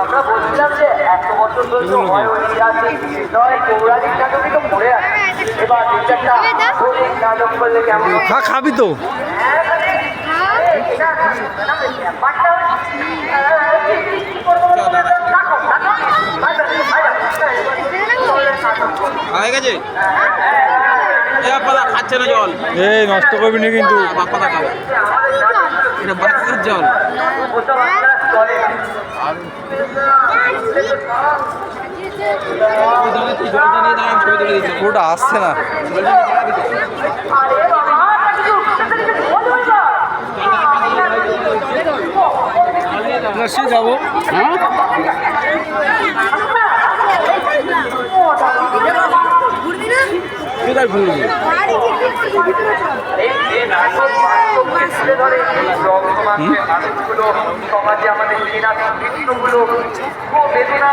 আমরা বলছিলাম যে এত বছর ধরে তো হয় ঐতিহাসিক বিষয় পৌরাণিক নাটকই তো পড়ে আছে এবার দু চারটা আধুনিক নাটক করলে কেমন হয়? খা খাবি তো হয়ে গেছে এ খাচ্ছে না জল এই নষ্ট করবি না কিন্তু হ্যাঁ, বাপ্পাদা খাব এটা বাচ্চাদের জল পুরোটা আসছে না। সে যাব। কোথায় ঘুরবো সমাজে আমাদের বেদনা